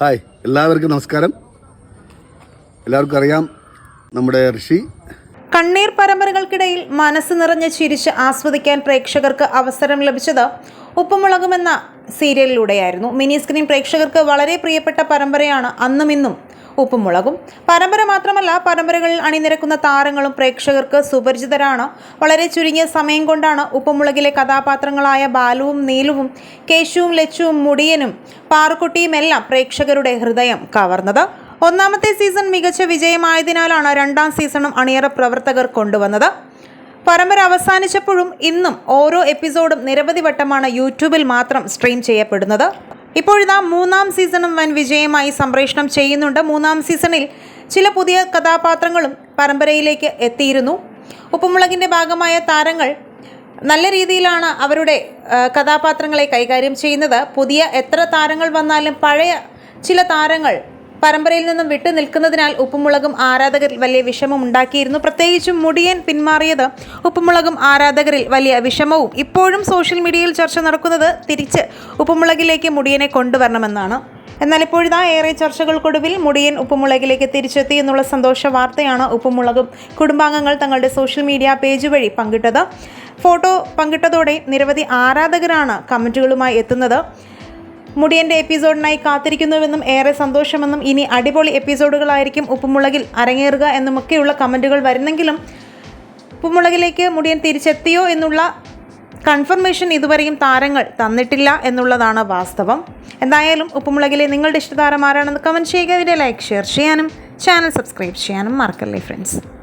Hi എല്ലാവർക്കും നമസ്കാരം. എല്ലാവർക്കും അറിയാം നമ്മുടെ ഋഷി. കണ്ണീർ പരമ്പരകൾക്കിടയിൽ മനസ്സ് നിറഞ്ഞ് ചിരിച്ച് ആസ്വദിക്കാൻ പ്രേക്ഷകർക്ക് അവസരം ലഭിച്ചത് ഉപ്പുമുളകുമെന്ന സീരിയലിലൂടെയായിരുന്നു. മിനി സ്ക്രീൻ പ്രേക്ഷകർക്ക് വളരെ പ്രിയപ്പെട്ട പരമ്പരയാണ് അന്നും ഇന്നും ഉപ്പുമുളകും. പരമ്പര മാത്രമല്ല പരമ്പരകളിൽ അണിനിരക്കുന്ന താരങ്ങളും പ്രേക്ഷകർക്ക് സുപരിചിതരാണ്. വളരെ ചുരുങ്ങിയ സമയം കൊണ്ടാണ് ഉപ്പുമുളകിലെ കഥാപാത്രങ്ങളായ ബാലുവും നീലുവും കേശുവും ലച്ചുവും മുടിയനും പാറുക്കുട്ടിയും എല്ലാം പ്രേക്ഷകരുടെ ഹൃദയം കവർന്നത്. ഒന്നാമത്തെ സീസൺ മികച്ച വിജയമായതിനാലാണ് രണ്ടാം സീസണും അണിയറ പ്രവർത്തകർ കൊണ്ടുവന്നത്. പരമ്പര അവസാനിച്ചപ്പോഴും ഇന്നും ഓരോ എപ്പിസോഡും നിരവധി വട്ടമാണ് യൂട്യൂബിൽ മാത്രം സ്ട്രീം ചെയ്യപ്പെടുന്നത്. ഇപ്പോഴിതാ മൂന്നാം സീസണും വൻ വിജയമായി സംപ്രേഷണം ചെയ്യുന്നുണ്ട്. മൂന്നാം സീസണിൽ ചില പുതിയ കഥാപാത്രങ്ങളും പരമ്പരയിലേക്ക് എത്തിയിരുന്നു. ഉപ്പുമുളകിന്റെ ഭാഗമായ താരങ്ങൾ നല്ല രീതിയിലാണ് അവരുടെ കഥാപാത്രങ്ങളെ കൈകാര്യം ചെയ്യുന്നത്. പുതിയ എത്ര താരങ്ങൾ വന്നാലും പഴയ ചില താരങ്ങൾ പരമ്പരയിൽ നിന്നും വിട്ടു നിൽക്കുന്നതിനാൽ ഉപ്പുമുളകും ആരാധകരിൽ വലിയ വിഷമം ഉണ്ടാക്കിയിരുന്നു. പ്രത്യേകിച്ചും മുടിയൻ പിന്മാറിയത് ഉപ്പുമുളകും ആരാധകരിൽ വലിയ വിഷമവും. ഇപ്പോഴും സോഷ്യൽ മീഡിയയിൽ ചർച്ച നടക്കുന്നത് തിരിച്ച് ഉപ്പുമുളകിലേക്ക് മുടിയനെ കൊണ്ടുവരണമെന്നാണ്. എന്നാൽ ഇപ്പോഴിതാ ഏറെ ചർച്ചകൾക്കൊടുവിൽ മുടിയൻ ഉപ്പുമുളകിലേക്ക് തിരിച്ചെത്തി എന്നുള്ള സന്തോഷ വാർത്തയാണ് ഉപ്പുമുളകും കുടുംബാംഗങ്ങൾ തങ്ങളുടെ സോഷ്യൽ മീഡിയ പേജ് വഴി പങ്കിട്ടത്. ഫോട്ടോ പങ്കിട്ടതോടെ നിരവധി ആരാധകരാണ് കമന്റുകളുമായി എത്തുന്നത്. മുടിയന്റെ എപ്പിസോഡിനായി കാത്തിരിക്കുന്നുവെന്നും ഏറെ സന്തോഷമെന്നും ഇനി അടിപൊളി എപ്പിസോഡുകളായിരിക്കും ഉപ്പുമുളകിൽ അരങ്ങേറുക എന്നുമൊക്കെയുള്ള കമന്റുകൾ വരുന്നെങ്കിലും ഉപ്പുമുളകിലേക്ക് മുടിയൻ തിരിച്ചെത്തിയോ എന്നുള്ള കൺഫർമേഷൻ ഇതുവരെയും താരങ്ങൾ തന്നിട്ടില്ല എന്നുള്ളതാണ് വാസ്തവം. എന്തായാലും ഉപ്പുമുളകിലെ നിങ്ങളുടെ ഇഷ്ടതാരം ആരാണെന്ന് കമന്റ് ചെയ്യുക വീഡിയോ ലൈക്ക് ഷെയർ ചെയ്യാനും ചാനൽ സബ്സ്ക്രൈബ് ചെയ്യാനും മറക്കല്ലേ ഫ്രണ്ട്സ്